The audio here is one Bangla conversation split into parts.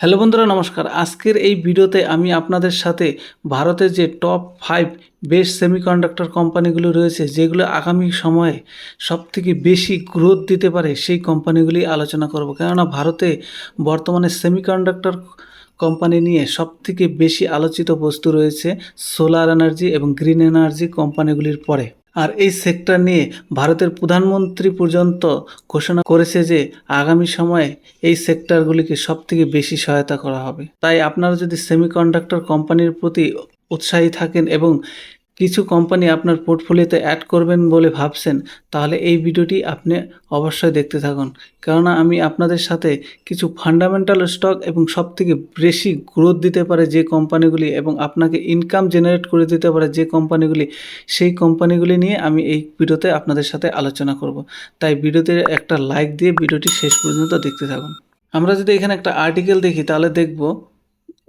হ্যালো বন্ধুরা, নমস্কার। আজকের এই ভিডিওতে আমি আপনাদের সাথে ভারতের যে টপ ফাইভ বেস্ট সেমিকন্ডাক্টর কোম্পানিগুলো রয়েছে, যেগুলো আগামী সময়ে সবথেকে বেশি গ্রোথ দিতে পারে, সেই কোম্পানিগুলি আলোচনা করব। কেননা ভারতে বর্তমানে সেমিকন্ডাক্টর কোম্পানি নিয়ে সবথেকে বেশি আলোচিত বস্তু রয়েছে সোলার এনার্জি এবং গ্রিন এনার্জি কোম্পানিগুলির পরে। আর এই সেক্টর নিয়ে ভারতের প্রধানমন্ত্রী পর্যন্ত ঘোষণা করেছে যে আগামী সময়ে এই সেক্টরগুলিকে সবথেকে বেশি সহায়তা করা হবে। তাই আপনারা যদি সেমিকন্ডাক্টর কোম্পানির প্রতি উৎসাহী থাকেন এবং কিছু কোম্পানি আপনার পোর্টফোলিওতে অ্যাড করবেন বলে ভাবছেন, তাহলে এই ভিডিওটি আপনি অবশ্যই দেখতে থাকুন। কেননা আমি আপনাদের সাথে কিছু ফান্ডামেন্টাল স্টক এবং সবথেকে বেশি গ্রোথ দিতে পারে যে কোম্পানিগুলি এবং আপনাকে ইনকাম জেনারেট করে দিতে পারে যে কোম্পানিগুলি সেই কোম্পানিগুলি নিয়ে আমি এই ভিডিওতে আপনাদের সাথে আলোচনা করব। তাই ভিডিওতে একটা লাইক দিয়ে ভিডিওটি শেষ পর্যন্ত দেখতে থাকুন। আমরা যদি এখানে একটা আর্টিকেল দেখি, তাহলে দেখব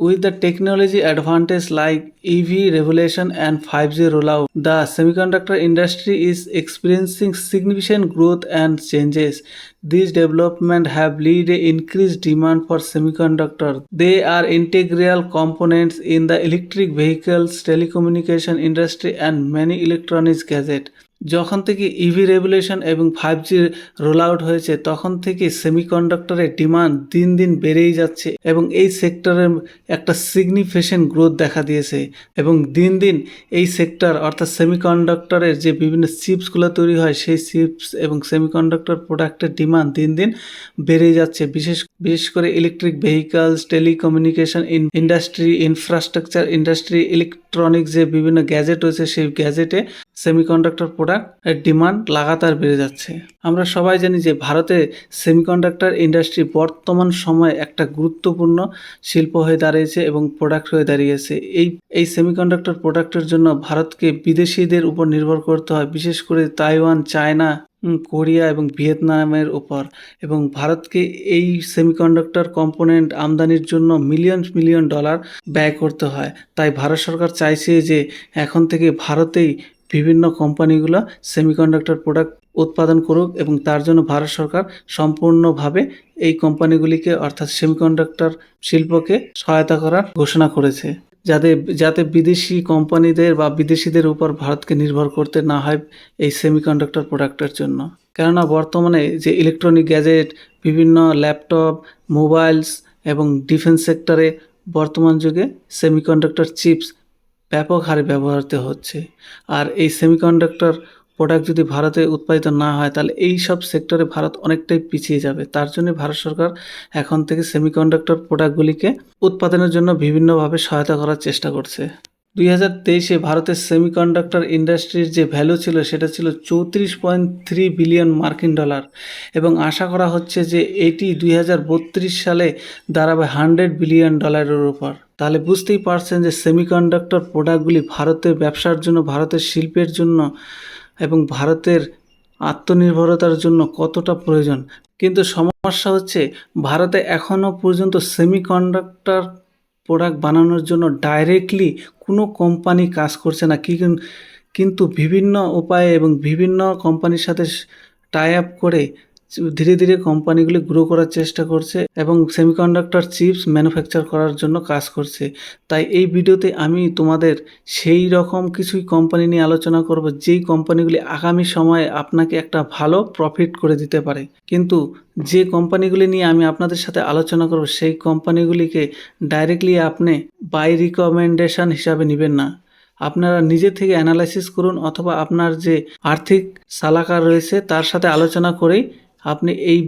With the technology advantage like EV revolution and 5G rollout, the semiconductor industry is experiencing significant growth and changes. These developments have led a increased demand for semiconductors. They are integral components in the electric vehicles, telecommunication industry, and many electronics gadgets. যখন থেকে ইভি রেগুলেশন এবং ফাইভ জি রোল আউট হয়েছে, তখন থেকে সেমিকন্ডাক্টরের ডিমান্ড দিন দিন বেড়েই যাচ্ছে এবং এই সেক্টরের একটা সিগনিফিকেশন গ্রোথ দেখা দিয়েছে এবং দিন দিন এই সেক্টর অর্থাৎ সেমিকন্ডাক্টরের যে বিভিন্ন চিপসগুলো তৈরি হয়, সেই চিপস এবং সেমিকন্ডাক্টর প্রোডাক্টের ডিমান্ড দিন দিন বেড়েই যাচ্ছে। বিশেষ বিশেষ করে electric vehicles telecommunication industry infrastructure industry electronic যে বিভিন্ন গ্যাজেট রয়েছে, সেই গ্যাজেটে সেমিকন্ডাক্টর প্রোডাক্টের ডিমান্ড লাগাতার বেড়ে যাচ্ছে। আমরা সবাই জানি যে ভারতে সেমিকন্ডাক্টর ইন্ডাস্ট্রি বর্তমান সময়ে একটা গুরুত্বপূর্ণ শিল্প হয়ে দাঁড়িয়েছে এবং প্রোডাক্ট হয়ে দাঁড়িয়েছে। এই এই সেমিকন্ডাক্টর প্রোডাক্টের জন্য ভারতকে বিদেশিদের উপর নির্ভর করতে হয়, বিশেষ করে তাইওয়ান, চায়না কোরিয়া এবং ভিয়েতনামের উপর। এবং ভারতকে এই সেমিকন্ডাক্টর কম্পোনেন্ট আমদানির জন্য মিলিয়ন মিলিয়ন ডলার ব্যয় করতে হয়। তাই ভারত সরকার চাইছে যে এখন থেকে ভারতেই বিভিন্ন কোম্পানিগুলো সেমিকন্ডাক্টর প্রোডাক্ট উৎপাদন করুক এবং তার জন্য ভারত সরকার সম্পূর্ণভাবে এই কোম্পানিগুলিকে অর্থাৎ সেমিকন্ডাক্টর শিল্পকে সহায়তা করার ঘোষণা করেছে। যাতে যাতে বিদেশি কোম্পানিদের বা বিদেশিদের উপর ভারতকে নির্ভর করতে না হয় এই সেমিকন্ডাক্টর প্রোডাক্টের জন্য। কেননা বর্তমানে যে ইলেকট্রনিক গ্যাজেট বিভিন্ন ল্যাপটপ মোবাইলস এবং ডিফেন্স সেক্টরে বর্তমান যুগে সেমিকন্ডাক্টর চিপস ব্যাপক হারে ব্যবহৃত হচ্ছে। আর এই সেমিকন্ডাক্টর প্রোডাক্ট যদি ভারতে উৎপাদিত না হয়, তাহলে এই সব সেক্টরে ভারত অনেকটাই পিছিয়ে যাবে। তার জন্য ভারত সরকার এখন থেকে সেমিকন্ডাক্টর প্রোডাক্টগুলিকে উৎপাদনের জন্য বিভিন্নভাবে সহায়তা করার চেষ্টা করছে। দুই হাজার তেইশে ভারতের সেমিকন্ডাক্টর ইন্ডাস্ট্রির যে ভ্যালু ছিল, সেটা ছিল চৌত্রিশ পয়েন্ট থ্রি বিলিয়ন মার্কিন ডলার এবং আশা করা হচ্ছে যে এটি দুই হাজার বত্রিশ সালে দাঁড়াবে হান্ড্রেড বিলিয়ন ডলারের উপর। তাহলে বুঝতেই পারছেন যে সেমিকন্ডাক্টর প্রোডাক্টগুলি ভারতের ব্যবসার জন্য, ভারতের শিল্পের জন্য এবং ভারতের আত্মনির্ভরতার জন্য কতটা প্রয়োজন। কিন্তু সমস্যা হচ্ছে, ভারতে এখনও পর্যন্ত সেমিকন্ডাক্টর প্রোডাক্ট বানানোর জন্য ডাইরেক্টলি কোনো কোম্পানি কাজ করছে না। কি কিন্তু বিভিন্ন উপায়ে এবং বিভিন্ন কোম্পানির সাথে টাই আপ করে ধীরে ধীরে কোম্পানিগুলি গ্রো করার চেষ্টা করছে এবং সেমিকন্ডাক্টর চিপস ম্যানুফ্যাকচার করার জন্য কাজ করছে। তাই এই ভিডিওতে আমি তোমাদের সেই রকম কিছুই কোম্পানি নিয়ে আলোচনা করব, যেই কোম্পানিগুলি আগামী সময়ে আপনাকে একটা ভালো প্রফিট করে দিতে পারে। কিন্তু যে কোম্পানিগুলি নিয়ে আমি আপনাদের সাথে আলোচনা করব, সেই কোম্পানিগুলিকে ডাইরেক্টলি আপনি বাই রিকমেন্ডেশন হিসাবে নেবেন না। আপনারা নিজে থেকে অ্যানালাইসিস করুন অথবা আপনার যে আর্থিক সালাকার রয়েছে, তার সাথে আলোচনা করেই আপনি এই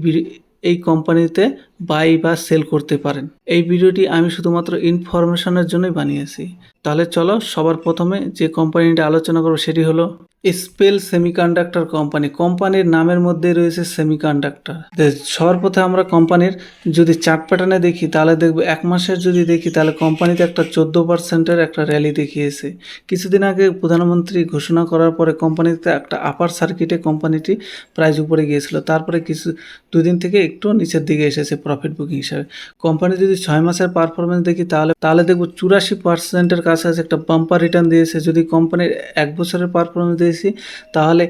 এই কোম্পানিতে বাই বা সেল করতে পারেন। এই ভিডিওটি আমি শুধুমাত্র ইনফরমেশনের জন্যই বানিয়েছি। তাহলে চলো সবার প্রথমে যে কোম্পানিটা আলোচনা করব সেটি হলো স্পেল সেমিকন্ডাক্টর কোম্পানি কোম্পানির নামের মধ্যে রয়েছে সেমিকন্ডাক্টর সর্বপ্রথমে আমরা কোম্পানির যদি চার্ট প্যাটার্নে দেখি, তাহলে দেখব এক মাসের যদি দেখি, তাহলে কোম্পানিতে একটা চোদ্দ পার্সেন্টের একটা র্যালি দেখিয়েছে। কিছুদিন আগে প্রধানমন্ত্রী ঘোষণা করার পরে কোম্পানিতে একটা আপার সার্কিটে কোম্পানিটি প্রাইজ উপরে গিয়েছিল। তারপরে কিছু, দুদিন থেকে একটু নিচের দিকে এসেছে। প্রফিট বুকিং হিসাবে। কোম্পানি যদি ছয় মাসের পারফরমেন্স দেখি, তাহলে তাহলে দেখব চুরাশি পার্সেন্টের কাছাকাছি একটা বাম্পার রিটার্ন দিয়েছে। যদি কোম্পানির এক বছরের পারফরমেন্স দিয়েছি, তাহলে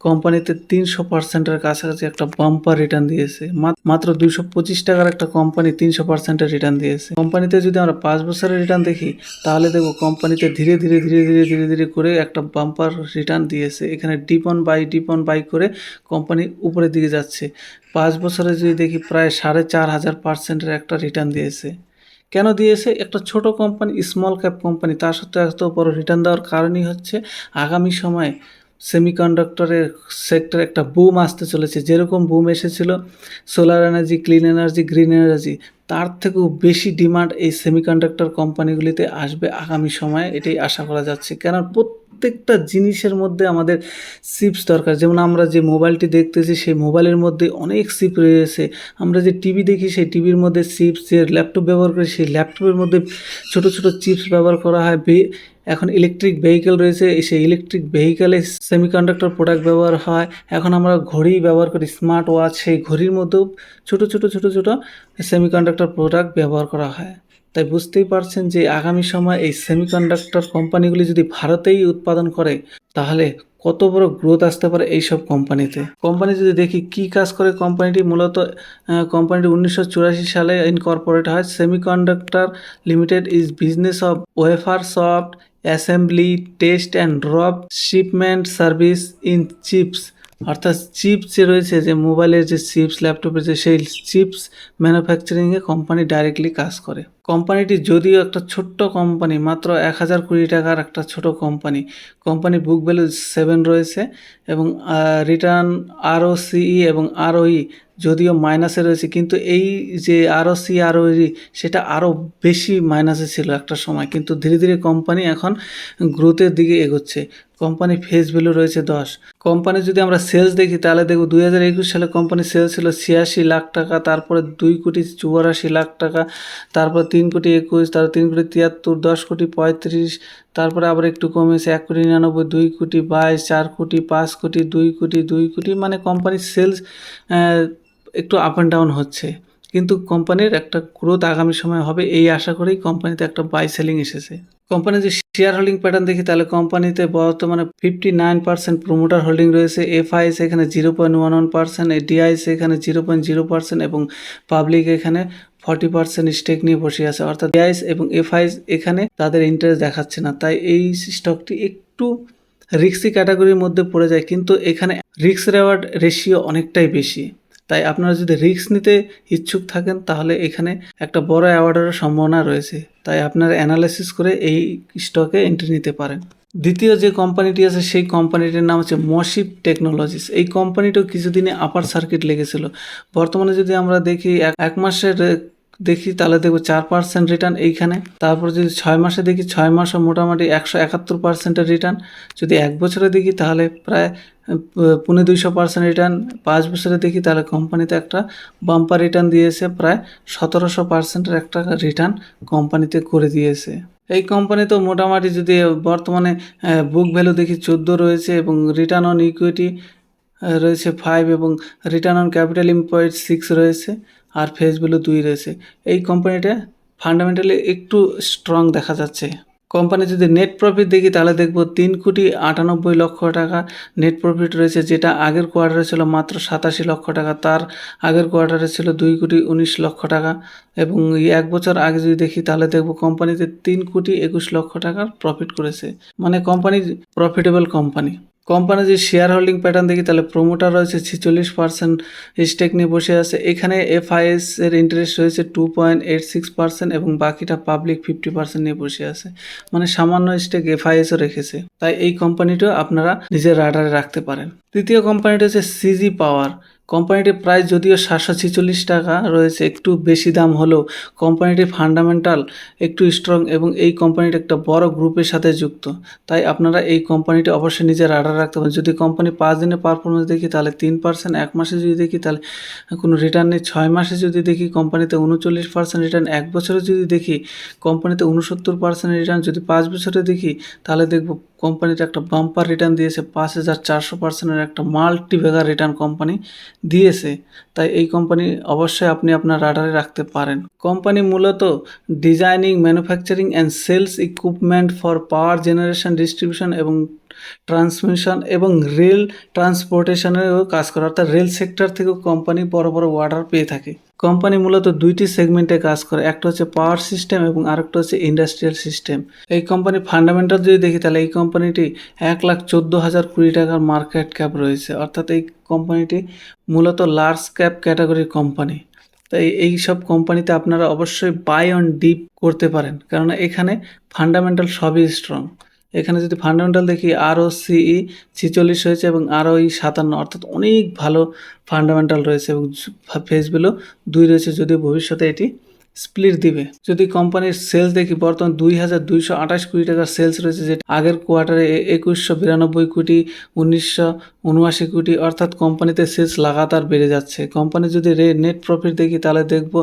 কোম্পানিতে তিনশো পার্সেন্টের কাছাকাছি একটা বাম্পার রিটার্ন দিয়েছে। মাত্র দুইশো পঁচিশ টাকার একটা কোম্পানি তিনশো পার্সেন্টের রিটার্ন দিয়েছে। কোম্পানিতে যদি আমরা পাঁচ বছরের রিটার্ন দেখি, তাহলে দেখব কোম্পানিতে ধীরে ধীরে ধীরে ধীরে ধীরে ধীরে করে একটা বাম্পার রিটার্ন দিয়েছে। এখানে dip on buy dip on buy করে কোম্পানি উপরের দিকে যাচ্ছে। পাঁচ বছরে যদি দেখি প্রায় সাড়ে চার হাজার পার্সেন্টের একটা রিটার্ন দিয়েছে। কেন দিয়েছে? একটা ছোট কোম্পানি স্মল ক্যাপ কোম্পানি তার সত্ত্বেও এত বড় রিটার্ন দেওয়ার কারণই হচ্ছে আগামী সময়ে সেমিকন্ডাক্টরের সেক্টর একটা বুম আসতে চলেছে। যেরকম বুম এসেছিল solar energy clean energy green energy তার থেকেও বেশি ডিমান্ড এই সেমিকন্ডাক্টর কোম্পানিগুলিতে আসবে আগামী সময়ে। এটাই আশা করা যাচ্ছে। কেন প্রত্যেকটা জিনিসের মধ্যে আমাদের চিপস দরকার। যেমন আমরা যে মোবাইলটি দেখতেছি, সেই মোবাইলের মধ্যে অনেক চিপ রয়েছে। আমরা যে টিভি দেখি, সেই টিভির মধ্যে চিপস যে ল্যাপটপ ব্যবহার করি, সেই ল্যাপটপের মধ্যে ছোট ছোট চিপস ব্যবহার করা হয়। এখন ইলেকট্রিক ভেহিকেল রয়েছে সেই ইলেকট্রিক ভেহিকেলে সেমিকন্ডাক্টর প্রোডাক্ট ব্যবহার হয়। এখন আমরা ঘড়ি ব্যবহার করি স্মার্ট ওয়াচ সেই ঘড়ির মধ্যেও ছোট ছোট ছোট ছোট সেমিকন্ডাক্টর প্রোডাক্ট ব্যবহার করা হয়। তাই বুঝতেই পারছেন যে আগামী সময় এই সেমিকন্ডাক্টর কোম্পানিগুলি যদি ভারতেই উৎপাদন করে, তাহলে কত বড় গ্রোথ আসতে পারে এই সব কোম্পানিতে কোম্পানি যদি দেখি কি কাজ করে কোম্পানিটি মূলত কোম্পানিটি উনিশশো চুরাশি সালে ইনকর্পোরেট হয়। Semiconductor limited is business of wafer sort assembly test and drop shipment service in chips অর্থাৎ চিপস যে রয়েছে, যে মোবাইলের যে চিপস, ল্যাপটপের যে সেই চিপস ম্যানুফ্যাকচারিংয়ে কোম্পানি ডাইরেক্টলি কাজ করে। কোম্পানিটি যদিও একটা ছোট্ট কোম্পানি মাত্র এক হাজার কোটি টাকার একটা ছোট company company book value seven রয়েছে এবং রিটার্ন আরও সিই এবং আরওই যদিও মাইনাসে রয়েছে, কিন্তু এই যে আরও সি আরও সেটা আরও বেশি মাইনাসে ছিল একটা সময়। কিন্তু ধীরে ধীরে কোম্পানি এখন গ্রোথের দিকে এগোচ্ছে। কোম্পানি ফেস ভ্যালু রয়েছে দশ। কোম্পানি যদি আমরা সেলস দেখি, তাহলে দেখব দুই হাজার একুশ সালে কোম্পানির সেলস ছিল ছিয়াশি লাখ টাকা, তারপরে দুই কোটি চুয়াশি লাখ টাকা, তারপর তিন কোটি একুশ, তারপর তিন কোটি তিয়াত্তর, দশ কোটি পঁয়ত্রিশ, তারপরে আবার একটু কমেছে এক কোটি নিরানব্বই, দুই কোটি বাইশ, চার কোটি পাঁচ কোটি, দুই কোটি দুই কোটি মানে কোম্পানির সেলস একটু আপ অ্যান্ড ডাউন হচ্ছে। কিন্তু কোম্পানির একটা গ্রোথ আগামী সময় হবে এই আশা করেই কোম্পানিতে একটা বাই সেলিং এসেছে। কোম্পানির যে শেয়ার হোল্ডিং প্যাটার্ন দেখি, তাহলে কোম্পানিতে বর্তমানে fifty nine percent promoter holding রয়েছে। এফআইএস এখানে zero point one one percent DIIs এখানে জিরো পয়েন্ট জিরো পার্সেন্ট এবং পাবলিক এখানে ফর্টি পার্সেন্ট স্টেক নিয়ে বসে আছে। অর্থাৎ ডিআইএস এবং এফআইএস এখানে তাদের ইন্টারেস্ট দেখাচ্ছে না। তাই এই স্টকটি একটু রিক্সি ক্যাটাগরির মধ্যে পড়ে যায়, কিন্তু এখানে রিক্স রেওয়ার্ড রেশিও অনেকটাই বেশি। তাই আপনারা যদি রিস্ক নিতে ইচ্ছুক থাকেন, তাহলে এখানে একটা বড় অ্যাওয়ার্ডের সম্ভাবনা রয়েছে। তাই আপনারা অ্যানালাইসিস করে এই স্টকে এন্ট্রি নিতে পারেন। দ্বিতীয় যে কোম্পানিটি আছে, সেই কোম্পানিটির নাম হচ্ছে মশিপ টেকনোলজিস এই কোম্পানিটাও কিছুদিনে আপার সার্কিট লেগেছিল। বর্তমানে যদি আমরা দেখি এক মাসের দেখি, তাহলে দেখব চার পার্সেন্ট রিটার্ন এইখানে। তারপর যদি ছয় মাসে দেখি, ছয় মাসও মোটামুটি একশো একাত্তর পার্সেন্টের রিটার্ন যদি এক বছরে দেখি, তাহলে প্রায় পুনে দুইশো পার্সেন্ট রিটার্ন পাঁচ বছরে দেখি, তাহলে কোম্পানিতে একটা বাম্পার রিটার্ন দিয়েছে, প্রায় সতেরোশো পার্সেন্টের একটা রিটার্ন কোম্পানিতে করে দিয়েছে। এই কোম্পানি তো মোটামুটি যদি বর্তমানে বুক ভ্যালু দেখি চোদ্দ রয়েছে এবং রিটার্ন অন ইকুইটি রয়েছে ফাইভ এবং return on capital employed six রয়েছে। আর ফেস ভ্যালু দুই রয়েছে। এই কোম্পানিটা ফান্ডামেন্টালি একটু স্ট্রং দেখা যাচ্ছে। কোম্পানি যদি নেট প্রফিট দেখি, তাহলে দেখব তিন কোটি আটানব্বই লক্ষ টাকা নেট প্রফিট রয়েছে, যেটা আগের কোয়ার্টারে ছিল মাত্র সাতাশি লক্ষ টাকা, তার আগের কোয়ার্টারে ছিল দুই কোটি উনিশ লক্ষ টাকা। এবং এক বছর আগে যদি দেখি, তাহলে দেখব কোম্পানিতে তিন কোটি একুশ লক্ষ টাকার প্রফিট করেছে। মানে কোম্পানি প্রফিটেবল কোম্পানি কোম্পানি যে শেয়ার হোল্ডিং প্যাটার্ন দেখি, তাহলে প্রোমোটার রয়েছে ছেচল্লিশ পার্সেন্ট স্টেক নিয়ে বসে আছে। এখানে এফআইএস এর ইন্টারেস্ট রয়েছে two point eight six percent এবং বাকিটা পাবলিক ফিফটি পার্সেন্ট নিয়ে বসে আছে। মানে সামান্য স্টেক এফআইএসও রেখেছে। তাই এই কোম্পানিটাও আপনারা নিজের রাডারে রাখতে পারেন। তৃতীয় কোম্পানিটা হচ্ছে সিজি পাওয়ার কোম্পানিটির প্রাইস যদিও সাতশো ছেচল্লিশ টাকা রয়েছে, একটু বেশি দাম হলেও কোম্পানিটির ফান্ডামেন্টাল একটু স্ট্রং এবং এই কোম্পানিটি একটা বড় গ্রুপের সাথে যুক্ত। তাই আপনারা এই কোম্পানিটি অবশ্যই নিজের রাডার রাখতে পারেন। যদি কোম্পানি পাঁচ দিনের পারফরমেন্স দেখি, তাহলে তিন পার্সেন্ট এক মাসে যদি দেখি, তাহলে কোনো রিটার্ন নেই। ছয় মাসে যদি দেখি কোম্পানিতে উনচল্লিশ পার্সেন্ট রিটার্ন এক বছরে যদি দেখি কোম্পানিতে উনসত্তর পার্সেন্ট রিটার্ন যদি পাঁচ বছরে দেখি, তাহলে দেখব কোম্পানিটা একটা বাম্পার রিটার্ন দিয়েছে, পাঁচ হাজার চারশো পার্সেন্টের একটা মাল্টিভেগার রিটার্ন কোম্পানি দিয়েছে। তাই এই কোম্পানি অবশ্যই আপনি আপনার রাডারে রাখতে পারেন। কোম্পানি মূলত designing manufacturing and sales equipment for power generation distribution এবং ট্রান্সমিশন এবং রেল ট্রান্সপোর্টেশনেরও কাজ করে। অর্থাৎ রেল সেক্টর থেকেও কোম্পানি বড় বড় অর্ডার পেয়ে থাকে। কোম্পানি মূলত দুইটি সেগমেন্টে কাজ করে। একটা হচ্ছে পাওয়ার সিস্টেম এবং আরেকটা হচ্ছে ইন্ডাস্ট্রিয়াল সিস্টেম এই কোম্পানির ফান্ডামেন্টাল যদি দেখি, তাহলে এই কোম্পানিটি এক লাখ চোদ্দ হাজার কুড়ি টাকার মার্কেট ক্যাপ রয়েছে। অর্থাৎ এই কোম্পানিটি মূলত লার্জ ক্যাপ ক্যাটাগরির কোম্পানি তাই এই সব কোম্পানিতে আপনারা অবশ্যই বাই অন ডিপ করতে পারেন। কারণ এখানে ফান্ডামেন্টাল সবই স্ট্রং এখানে যদি ফান্ডামেন্টাল দেখি আরও সিই ছিচল্লিশ হয়েছে এবং আরও ই সাতান্ন, অর্থাৎ অনেক ভালো ফান্ডামেন্টাল রয়েছে এবং ফেস দুই রয়েছে, যদিও ভবিষ্যতে এটি স্প্লিট দিবে। যদি কোম্পানির সেলস দেখি, বর্তমান দুই হাজার দুইশো আঠাশ কোটি টাকার সেলস রয়েছে, যেটা আগের কোয়ার্টারে একুশশো বিরানব্বই কোটি, উনিশশো উনআশি কোটি, অর্থাৎ কোম্পানিতে সেলস লাগাতার বেড়ে যাচ্ছে। কোম্পানি যদি রে নেট প্রফিট দেখি, তাহলে দেখব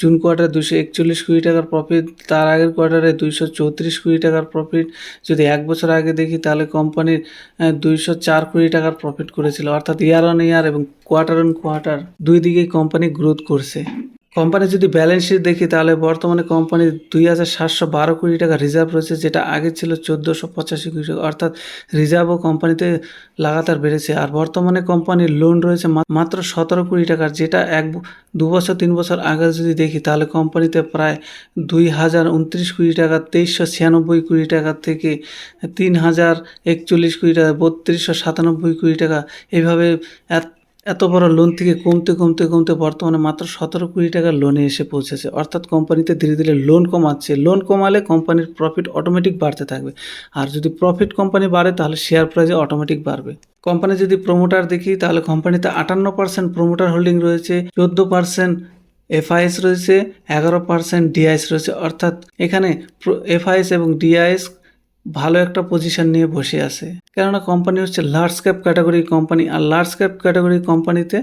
জুন কোয়ার্টারে দুশো একচল্লিশ কোটি টাকার প্রফিট তার আগের কোয়ার্টারে দুইশো চৌত্রিশ কোটি টাকার প্রফিট যদি এক বছর আগে দেখি, তাহলে কোম্পানির দুইশো চার কোটি টাকার প্রফিট করেছিল। অর্থাৎ ইয়ার অন ইয়ার এবং কোয়ার্টার অন কোয়ার্টার দুই দিকেই কোম্পানি গ্রোথ করছে। কোম্পানি যদি ব্যালেন্স শিট দেখি, তাহলে বর্তমানে কোম্পানির দুই হাজার সাতশো বারো কোটি টাকা রিজার্ভ রয়েছে, যেটা আগে ছিল চোদ্দোশো পঁচাশি কোটি টাকা। অর্থাৎ রিজার্ভও কোম্পানিতে লাগাতার বেড়েছে। আর বর্তমানে কোম্পানির লোন রয়েছে মাত্র সতেরো কোটি টাকার যেটা এক দু বছর, তিন বছর আগে যদি দেখি, তাহলে কোম্পানিতে প্রায় দুই হাজার উনত্রিশ কোটি টাকা, তেইশশো ছিয়ানব্বই কোটি টাকা থেকে তিন হাজার একচল্লিশ কোটি টাকা, বত্রিশশো সাতানব্বই কোটি টাকা। এইভাবে এত- এত বড় লোন থেকে কমতে কমতে কমতে বর্তমানে মাত্র সতেরো কোটি টাকার লোনে এসে পৌঁছেছে। অর্থাৎ কোম্পানিতে ধীরে ধীরে লোন কমাচ্ছে। লোন কমালে কোম্পানির প্রফিট অটোমেটিক বাড়তে থাকবে। আর যদি প্রফিট কোম্পানি বাড়ে, তাহলে শেয়ার প্রাইসে অটোমেটিক বাড়বে। কোম্পানি যদি প্রমোটার দেখি, তাহলে কোম্পানিতে আটান্ন পার্সেন্ট প্রমোটার হোল্ডিং রয়েছে, চোদ্দ পার্সেন্ট এফআইএস রয়েছে, এগারো পার্সেন্ট ডিআইএস রয়েছে। অর্থাৎ এখানে এফআইএস এবং ডিআইএস ভালো একটা পজিশন নিয়ে বসে আছে। কেননা কোম্পানি হচ্ছে লার্জ ক্যাপ ক্যাটাগরি কোম্পানি আর লার্জ ক্যাপ ক্যাটাগরি কোম্পানিতে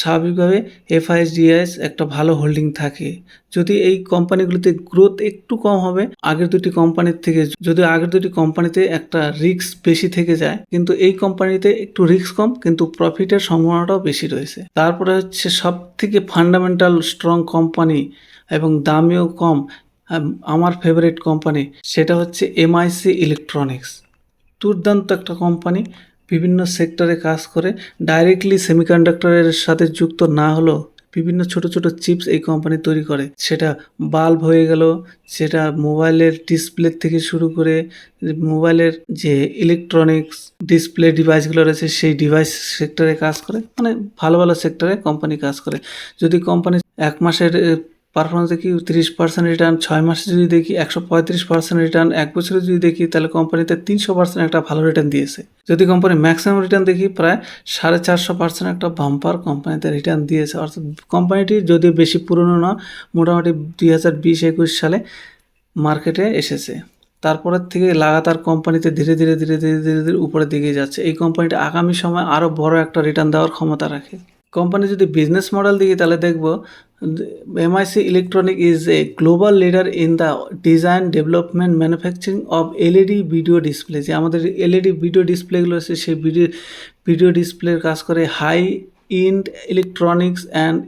স্বাভাবিকভাবে এফআইএস ডিআইএস একটা ভালো হোল্ডিং থাকে। যদি এই কোম্পানিগুলিতে গ্রোথ একটু কম হবে, আগের দুটি কোম্পানির থেকে, যদি আগের দুটি কোম্পানিতে একটা রিস্ক বেশি থেকে যায়, কিন্তু এই কোম্পানিতে একটু রিস্ক কম, কিন্তু প্রফিটের সম্ভাবনাটাও বেশি রয়েছে। তারপরে হচ্ছে সব থেকে ফান্ডামেন্টাল স্ট্রং কোম্পানি এবং দামিও কম আমার ফেভারিট কোম্পানি সেটা হচ্ছে এমআইসি ইলেকট্রনিক্স দুর্দান্ত একটা কোম্পানি বিভিন্ন সেক্টরে কাজ করে। ডাইরেক্টলি সেমিকন্ডাক্টরের সাথে যুক্ত না হলেও বিভিন্ন ছোট ছোট চিপস এই কোম্পানি তৈরি করে। সেটা বাল্ব হয়ে গেল, সেটা মোবাইলের ডিসপ্লে থেকে শুরু করে, মোবাইলের যে ইলেকট্রনিক্স ডিসপ্লে ডিভাইসগুলো রয়েছে, সেই ডিভাইস সেক্টরে কাজ করে। মানে ভালো ভালো সেক্টরে কোম্পানি কাজ করে। যদি কোম্পানি এক মাসের পারফরমেন্স দেখি তিরিশ পার্সেন্ট রিটার্ন ছয় মাসে যদি দেখি একশো পঁয়ত্রিশ পার্সেন্ট রিটার্ন এক বছরে যদি দেখি তাহলে কোম্পানিতে তিনশো পার্সেন্ট একটা ভালো রিটার্ন দিয়েছে। যদি কোম্পানি ম্যাক্সিমাম রিটার্ন দেখি প্রায় সাড়ে চারশো পার্সেন্ট একটা বাম্পার কোম্পানিতে রিটার্ন দিয়েছে। অর্থাৎ কোম্পানিটি যদিও বেশি পুরনো না, মোটামুটি দুই হাজার বিশ একুশ সালে মার্কেটে এসেছে। তারপরের থেকে লাগাতার কোম্পানিতে ধীরে ধীরে ধীরে ধীরে ধীরে ধীরে উপরের দিকে যাচ্ছে। এই কোম্পানিটা আগামী সময় আরও বড় একটা রিটার্ন দেওয়ার ক্ষমতা রাখে। কোম্পানি যদি বিজনেস মডেল দেখি তাহলে দেখব MIC electronic is a global leader in the design development manufacturing of LED video display যে আমাদের এলইডি ভিডিও ডিসপ্লেগুলো আছে, সেই ভিডিও ভিডিও ডিসপ্লের কাজ করে high end electronics and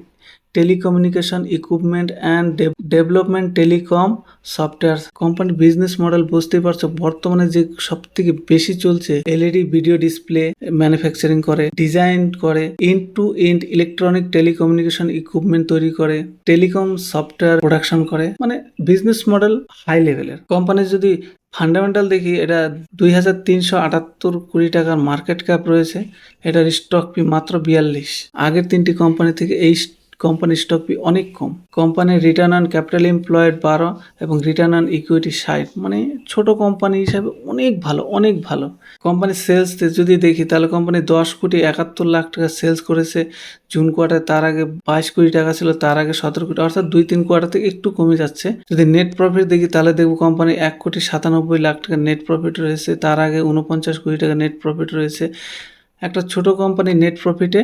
telecommunication equipment and development telecom software কোম্পানির বিজনেস মডেল বুঝতে পারছ। বর্তমানে যে সব থেকে বেশি চলছে, এলইডি, ভিডিও ডিসপ্লে, ম্যানুফ্যাকচারিং করে, ডিজাইন করে end to end electronic telecommunication equipment তৈরি করে টেলিকম সফটওয়্যার প্রোডাকশন করে। মানে বিজনেস মডেল হাই লেভেলের কোম্পানি যদি ফান্ডামেন্টাল দেখি, এটা দুই হাজার তিনশো আটাত্তর কোটি টাকার মার্কেট ক্যাপ রয়েছে। এটার স্টক পি মাত্র বিয়াল্লিশ। আগের তিনটি কোম্পানি থেকে এই কোম্পানির স্টক পি অনেক কম। কোম্পানির রিটার্ন অন ক্যাপিটাল এমপ্লয়েড বারো এবং রিটার্ন অন ইকুইটি ষাট। মানে ছোট কোম্পানি হিসাবে অনেক ভালো অনেক ভালো। কোম্পানির সেলস যদি দেখি, তাহলে কোম্পানি দশ কোটি একাত্তর লাখ টাকা সেলস করেছে। জুন কোয়ার্টার তার আগে বাইশ কোটি টাকা ছিল, তার আগে সতেরো কোটি। অর্থাৎ দুই তিন কোয়ার্টার থেকে একটু কমে যাচ্ছে। যদি নেট প্রফিট দেখি, তাহলে দেখব কোম্পানি এক কোটি সাতানব্বই লাখ টাকা নেট প্রফিট রয়েছে। তার আগে উনপঞ্চাশ কোটি টাকা নেট প্রফিট রয়েছে। একটা ছোট কোম্পানি নেট প্রফিটে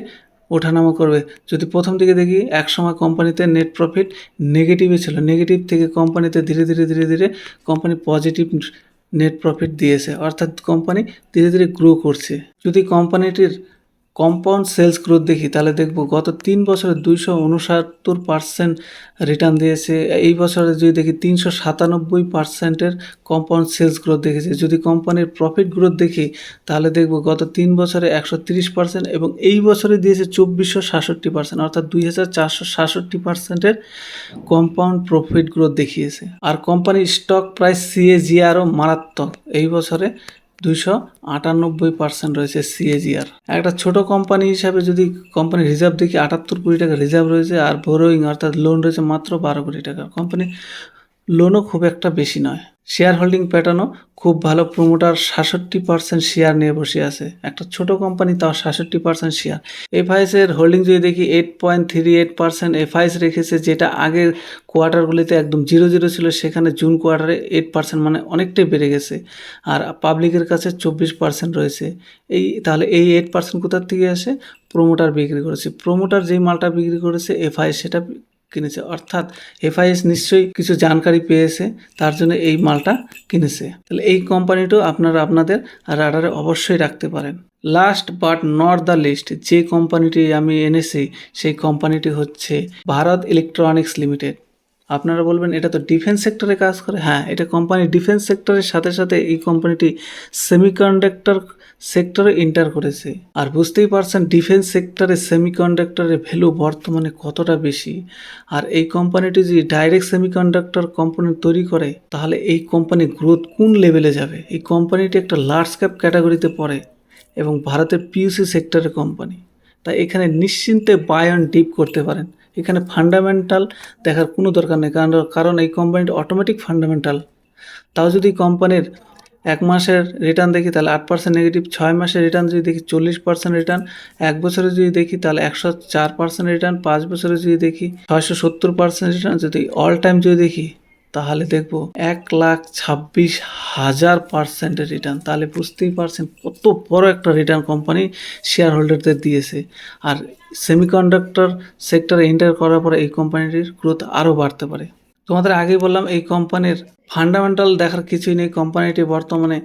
ওঠানামা করবে। যদি প্রথম দিকে দেখি এক সময় কোম্পানিতে নেট প্রফিট নেগেটিভে ছিল নেগেটিভ থেকে কোম্পানিতে ধীরে ধীরে ধীরে ধীরে কোম্পানি পজিটিভ নেট প্রফিট দিয়েছে, অর্থাৎ কোম্পানি ধীরে ধীরে গ্রো করছে। যদি কোম্পানিটির কম্পাউন্ড সেলস গ্রোথ দেখি, তাহলে দেখব গত তিন বছরে দুইশো উনসত্তর পার্সেন্ট রিটার্ন দিয়েছে। এই বছরে যদি দেখি তিনশো সাতানব্বই পার্সেন্টের কম্পাউন্ড সেলস গ্রোথ দেখেছে। যদি কোম্পানির প্রফিট গ্রোথ দেখি, তাহলে দেখব গত তিন বছরে একশো তিরিশ পার্সেন্ট এবং এই বছরে দিয়েছে চব্বিশশো সাতষট্টি পার্সেন্ট অর্থাৎ দুই হাজার চারশো সাতষট্টি পার্সেন্টের কম্পাউন্ড প্রফিট গ্রোথ দেখিয়েছে। আর কোম্পানির স্টক প্রাইস সিএজিআরও মারাত্মক। এই বছরে দুইশো আটানব্বই পার্সেন্ট রয়েছে সিএজিআর একটা ছোট কোম্পানি হিসাবে যদি কোম্পানির রিজার্ভ দেখি, আটাত্তর কোটি টাকা রিজার্ভ রয়েছে আর বোরোয়িং অর্থাৎ লোন রয়েছে মাত্র বারো কোটি টাকা। কোম্পানি লোনও খুব একটা বেশি নয়। শেয়ার হোল্ডিং প্যাটার্নও খুব ভালো। প্রমোটার সাতষট্টি পার্সেন্ট শেয়ার নিয়ে বসে আছে। একটা ছোট কোম্পানি তাও সাতষট্টি পার্সেন্ট শেয়ার এফআইএস এর হোল্ডিং যদি দেখি eight point three eight percent FIIs রেখেছে, যেটা আগের কোয়ার্টারগুলিতে একদম জিরো জিরো ছিল, সেখানে জুন কোয়ার্টারে এইট পার্সেন্ট মানে অনেকটাই বেড়ে গেছে। আর পাবলিকের কাছে চব্বিশ পার্সেন্ট রয়েছে। এই, তাহলে এই এইট পার্সেন্ট কোথার থেকে আসে? প্রমোটার বিক্রি করেছে। প্রমোটার যেই মালটা বিক্রি করেছে এফআইএস সেটা কিনেছে। অর্থাৎ এফআইএস নিশ্চয়ই কিছু জানকারি পেয়েছে, তার জন্য এই মালটা কিনেছে। তাহলে এই কোম্পানিটাও আপনারা আপনাদের রাডারে অবশ্যই রাখতে পারেন। Last but not the least যে কোম্পানিটি আমি এনেছি, সেই কোম্পানিটি হচ্ছে ভারত ইলেকট্রনিক্স লিমিটেড। আপনারা বলবেন, এটা তো ডিফেন্স সেক্টরে কাজ করে? হ্যাঁ এটা কোম্পানি ডিফেন্স সেক্টরের সাথে সাথে এই কোম্পানিটি সেমিকন্ডাক্টর সেক্টরে এন্টার করেছে। আর বুঝতেই পারছেন ডিফেন্স সেক্টরে সেমিকন্ডাক্টরের ভ্যালু বর্তমানে কতটা বেশি? আর এই কোম্পানিটি যদি ডাইরেক্ট সেমিকন্ডাক্টর কোম্পানি তৈরি করে, তাহলে এই কোম্পানির গ্রোথ কোন লেভেলে যাবে? এই কোম্পানিটি একটা লার্জ ক্যাপ ক্যাটাগরিতে পড়ে এবং ভারতের পিইউসি সেক্টরের কোম্পানি তাই এখানে নিশ্চিন্তে বাই অন ডিপ করতে পারেন। এখানে ফান্ডামেন্টাল দেখার কোনো দরকার নেই, কারণ কারণ এই কোম্পানিটা অটোমেটিক ফান্ডামেন্টাল তাও যদি কোম্পানির এক মাসের রিটার্ন দেখি, তাহলে আট পার্সেন্ট নেগেটিভ ছয় মাসের রিটার্ন যদি দেখি, চল্লিশ পার্সেন্ট রিটার্ন এক বছরে যদি দেখি, তাহলে একশো চার পার্সেন্ট রিটার্ন পাঁচ বছরে যদি দেখি, ছয়শো সত্তর পার্সেন্ট রিটার্ন যদি অল টাইম যদি দেখি, তাহলে দেখব এক লাখ ছাব্বিশ হাজার পার্সেন্টের রিটার্ন তাহলে বুঝতেই পারছেন কত বড় একটা রিটার্ন কোম্পানি শেয়ার হোল্ডারদের দিয়েছে। আর সেমিকন্ডাক্টর সেক্টরে এন্টার করার পরে এই কোম্পানিটির গ্রোথ আরও বাড়তে পারে। তোমাদের আগেই বললাম, এই কোম্পানির ফান্ডামেন্টাল দেখার কিছুই নেই। কোম্পানিটি বর্তমানে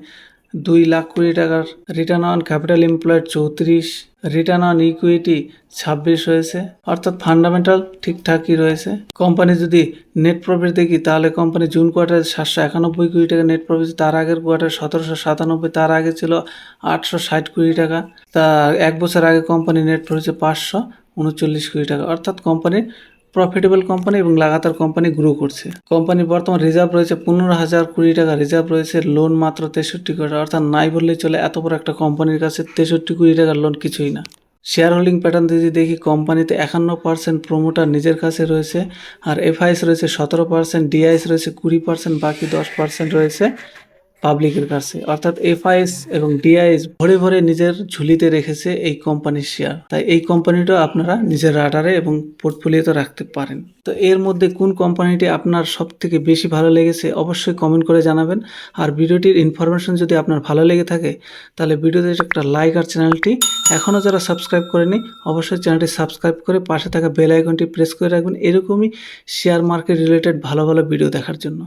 দুই লাখ কোটি টাকার রিটার্ন অন ক্যাপিটাল এমপ্লয়েড চৌত্রিশ রিটার্ন অন ইকুইটি ছাব্বিশ হয়েছে। অর্থাৎ ফান্ডামেন্টাল ঠিকঠাকই রয়েছে। কোম্পানি যদি নেট প্রফিট দেখি, তাহলে কোম্পানি জুন কোয়ার্টারে সাতশো একানব্বই কোটি টাকা নেট প্রফিট তার আগের কোয়ার্টার সতেরোশো সাতানব্বই, তার আগে ছিল আটশো ষাট কোটি টাকা। তা এক বছর আগে কোম্পানি নেট প্রফিট পাঁচশো উনচল্লিশ কোটি টাকা। অর্থাৎ কোম্পানির প্রফিটেবল কোম্পানি এবং লাগাতার কোম্পানি গ্রো করছে। কোম্পানির বর্তমান রিজার্ভ রয়েছে পনেরো হাজার কুড়ি টাকা। রিজার্ভ রয়েছে লোন মাত্র তেষট্টি কোটি অর্থাৎ নাই বললেই চলে, এত বড় একটা কোম্পানির কাছে তেষট্টি কোটি টাকার লোন কিছুই না। শেয়ার হোল্ডিং প্যাটার্ন যদি দেখি কোম্পানিতে একান্ন পার্সেন্ট প্রোমোটার নিজের কাছে রয়েছে, আর এফআইএস রয়েছে সতেরো পার্সেন্ট ডিআইএস রয়েছে কুড়ি পার্সেন্ট বাকি দশ পার্সেন্ট রয়েছে। পাবলিকের কাছে। অর্থাৎ এফআইএস এবং ডিআইএস ভরে ভরে নিজের ঝুলিতে রেখেছে এই কোম্পানির শেয়ার। তাই এই কোম্পানিটাও আপনারা নিজের রাডারে এবং পোর্টফোলিওতে রাখতে পারেন। তো এর মধ্যে কোন কোম্পানিটি আপনার সব থেকে বেশি ভালো লেগেছে অবশ্যই কমেন্ট করে জানাবেন। আর ভিডিওটির ইনফরমেশন যদি আপনার ভালো লেগে থাকে, তাহলে ভিডিওতে একটা লাইক আর চ্যানেলটি এখনও যারা সাবস্ক্রাইব করেনি, অবশ্যই চ্যানেলটি সাবস্ক্রাইব করে পাশে থাকা বেল আইকনটি প্রেস করে রাখবেন। এরকমই শেয়ার মার্কেট রিলেটেড ভালো ভালো ভিডিও দেখার জন্য।